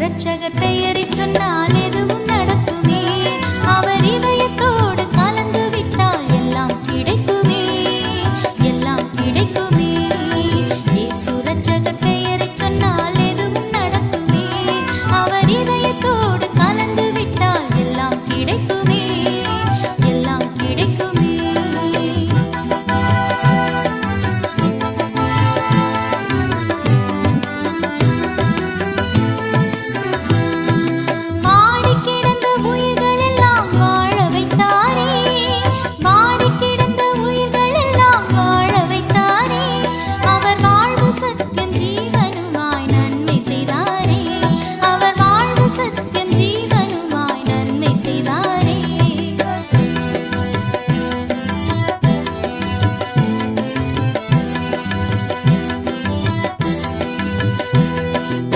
ரட்சகர் பெயரை சொன்னாலே